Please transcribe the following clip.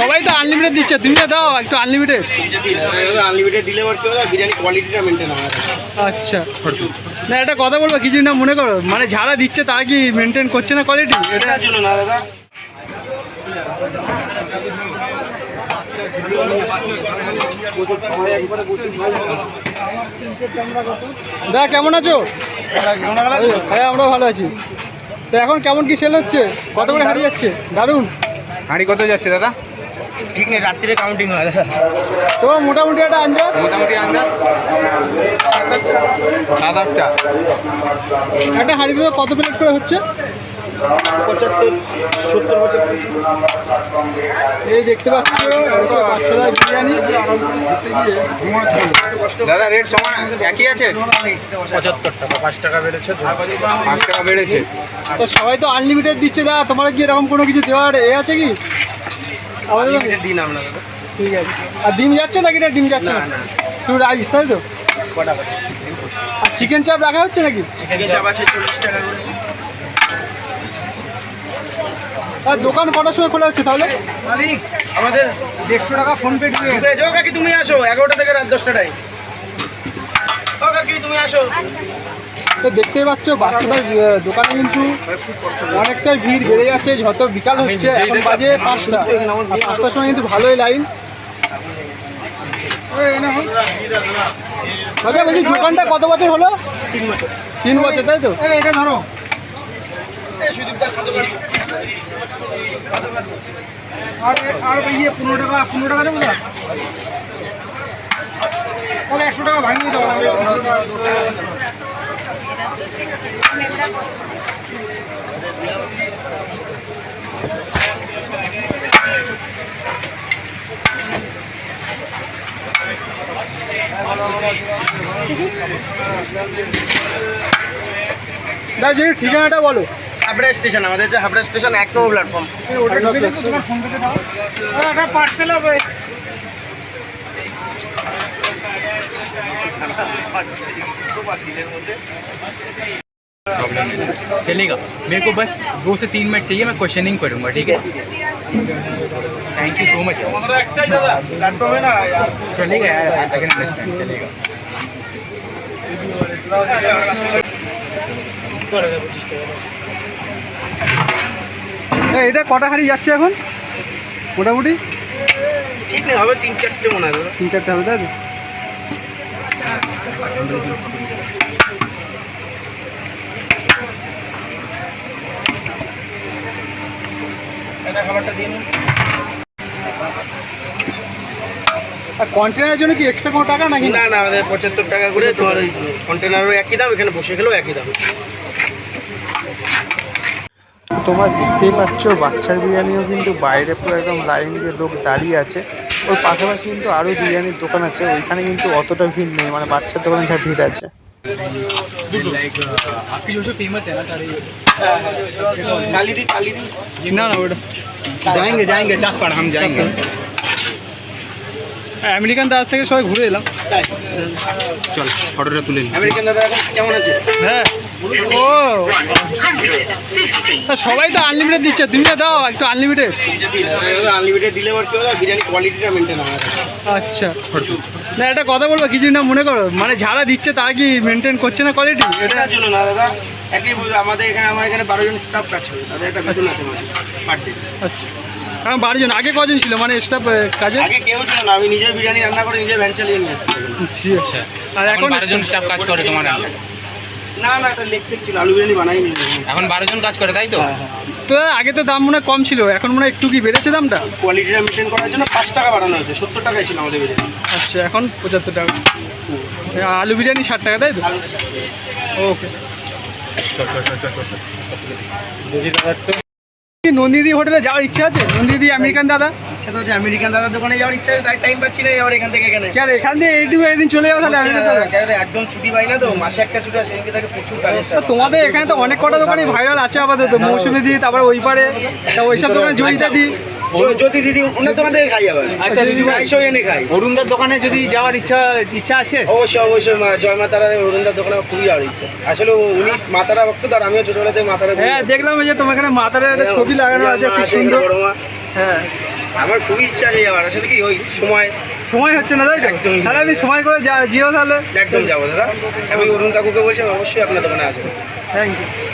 সবাই তো আনলিমিটেড দিচ্ছে তুমি তো দাও একটু আনলিমিটেড আনলিমিটেড দিলে আমার কি হবে? বিরিয়ানি কোয়ালিটিটা মেনটেন হয় আচ্ছা। না একটা কথা বলব কিছু না মনে করো মানে যারা দিচ্ছে তারা কি মেনটেন করছে না কোয়ালিটি এটার জন্য না দাদা। দা কেমন আছো? হ্যাঁ আমরা ভালো আছি। তো এখন কেমন কি সেল হচ্ছে? কত করে হারিয়ে যাচ্ছে? দারুণ। হাঁড়ি কত যাচ্ছে দাদা? ঠিক নেই রাত্রিরে কাউন্টিং হয়। দাদা তো মোটামুটি একটা আন্দাজ? মোটামুটি আন্দাজ? সাত আটটা। একটা হাঁড়িতে কত প্লেট করে হচ্ছে? পঁচাত্তর সত্তর পঁচাত্তর। এই দেখতে পাচ্ছ বিরিয়ানি। দাদা রেট সমান একই আছে? পঁচাত্তর টাকা পাঁচ টাকা বেড়েছে পাঁচ টাকা বেড়েছে। তো সবাই তো আনলিমিটেড দিচ্ছে দাদা। তোমার কি এরকম কোনো কিছু দেওয়ার এ আছে কি? আমাদের দিন আমরা ঠিক আছে। আর ডিম যাচ্ছে নাকি না? ডিম যাচ্ছে না। শুধু রাইস তাই তো? কটা আর চিকেন চাপ রাখা হচ্ছে নাকি? চিকেন চাপ আছে চল্লিশ টাকা করে। আর দোকান কটার সময় খোলা হচ্ছে তাহলে? মালিক আমাদের দেড়শো টাকা ফোন পে ঢুকে যাও কাকি তুমি আসো। এগারোটা থেকে রাত দশটাটায়। ও কাকি তুমি আসো। তো দেখতেই পাচ্ছ বাচ্চাদের দোকানে কিন্তু অনেকটাই ভিড় বেড়ে যাচ্ছে, যত বিকাল হচ্ছে, এখন বাজে পাঁচটা। পাঁচটার সময় কিন্তু ভালোই লাইন। আচ্ছা বলছি, দোকানটা কত বছর হলো? তিন বছর, তাই তো? এটা ধরো আর ইয়ে একশো টাকা ভাঙিয়ে দাও দা যদি ঠিকানাটা বলো। হাবড়া স্টেশন আমাদের যে হাবড়া স্টেশন এক নম্বর প্ল্যাটফর্ম পার্সেল হবে। चलेगा मेरे को बस दो से तीन मिनट चाहिए मैं क्वेश्चनिंग करूंगा ठीक है थैंक यू सो मच প্ল্যাটফর্মে না चलेगा यार आई कैन अंडरस्टैंड चलेगा এই, এটা কটা হাঁড়ি যাচ্ছে এখন মোটামুটি ঠিক নেই হবে তিন চারটে মনে হয় দাদা তিন চারটে হবে তাই কন্টেনারের জন্য কি এক্সট্রা কোনো টাকা নাকি? না না আমাদের পঁচাত্তর টাকা করে তোমার ওই কন্টেনারও একই দাম এখানে বসে গেলেও একই দাম। তোমরা দেখতেই পাচ্ছ বাচ্চার বিরিয়ানিও কিন্তু বাইরে পুরো একদম লাইন দিয়ে লোক দাঁড়িয়ে আছে। ওর পাশাপাশি কিন্তু আরও বিরিয়ানির দোকান আছে ওইখানে কিন্তু অতটা ভিড় নেই মানে বাচ্চার দোকানে যা ভিড় আছে लाइक आपकी जो जो फेमस है ना सारे কালি দিন কালি দিন না না ওটা जाएंगे जाएंगे चाक पर हम जाएंगे আমেরিকান দাদার থেকে সবাই ঘুরে এলাম চল ফটোটা তুলে আমেরিকান দাদা এখন কেমন আছে হ্যাঁ ও। তা সবাই তো আনলিমিটেড দিচ্ছে তুমি তো দাও একটু আনলিমিটেড আনলিমিটেড দিলে আমার কি হবে বিরিয়ানি কোয়ালিটিটা মেনটেন হয়। আচ্ছা। না একটা কথা বলব কিছু না মনে করো মানে যারা দিচ্ছে তারা কি মেনটেন করছে না কোয়ালিটি এটার জন্য না দাদা একই আমাদের এখানে আমার এখানে বারো জন স্টাফ কাজ করে তাদের একটা বেতন আছে মাসে পার ডে আচ্ছা। কারণ বারোজন আগে কজন ছিল মানে স্টাফ কাজে আগে কেউ ছিল না আমি নিজে বিরিয়ানি রান্না করে নিজে ভ্যান চালিয়ে নিয়ে আসতাম। আচ্ছা। আর এখন এখন বারো জন স্টাফ কাজ করে তোমার? না না একটা লেগ ছিল আলু বিরিয়ানি বানাই নি এখন বারো জন কাজ করে তাই তো? তো আগে তো দাম মনে হয় কম ছিল এখন মনে হয় একটু কি বেড়েছে দামটা? কোয়ালিটিটা মেনটেন করার জন্য পাঁচ টাকা বাড়ানো হয়েছে সত্তর টাকায় ছিল আমাদের বিরিয়ানি। আচ্ছা এখন পঁচাত্তর টাকা। আলু বিরিয়ানি ষাট টাকা তাই তো? ওকে। নন্দিদি হোটেলে যাওয়ার ইচ্ছা আছে? নন্দিদি আমেরিকান দাদা? ইচ্ছা তো আমেরিকান দাদার দোকানে যাওয়ার ইচ্ছা আছে তাই টাইম পাচ্ছি না যাওয়ার এখান থেকে এখানে। এখান থেকে এইটুকু একদিন চলে তাহলে আমেরিকান দাদা একদম ছুটি পাই না তো মাসে একটা ছুটি আছে সেদিকে তাকে প্রচুর তোমাদের এখানে তো অনেক কটা দোকানে ভাইরাল আছে আপাতত মৌসুমি দি তারপর ওই পারে তা ওইসব দোকানে জয়িতা দি। জ্যোতি দিদি ওনার দোকান থেকে খাই আবার আচ্ছা, দিদি। আইসো এনে খাই। অরুণদার দোকানে যদি যাওয়ার ইচ্ছা ইচ্ছা আছে? অবশ্যই অবশ্যই জয় মাতারা অরুণদার দোকানে আমার খুবই যাওয়ার ইচ্ছা। আসলে উনি মাতারা ভক্ত তার আমিও ছোটবেলা থেকে মাতারা হ্যাঁ দেখলাম যে তোমার এখানে মাথার একটা ছবি লাগানো আছে খুব সুন্দর। বড় মা। হ্যাঁ। আমার খুবই ইচ্ছা আছে যাওয়ার আসলে কি ওই সময় সময় হচ্ছে না তাই একদমই। তাহলে সময় করে যা জিও তাহলে। একদম যাব দাদা। আমি অরুণ কাকুকে বলছি অবশ্যই আপনার দোকানে আসব। Thank you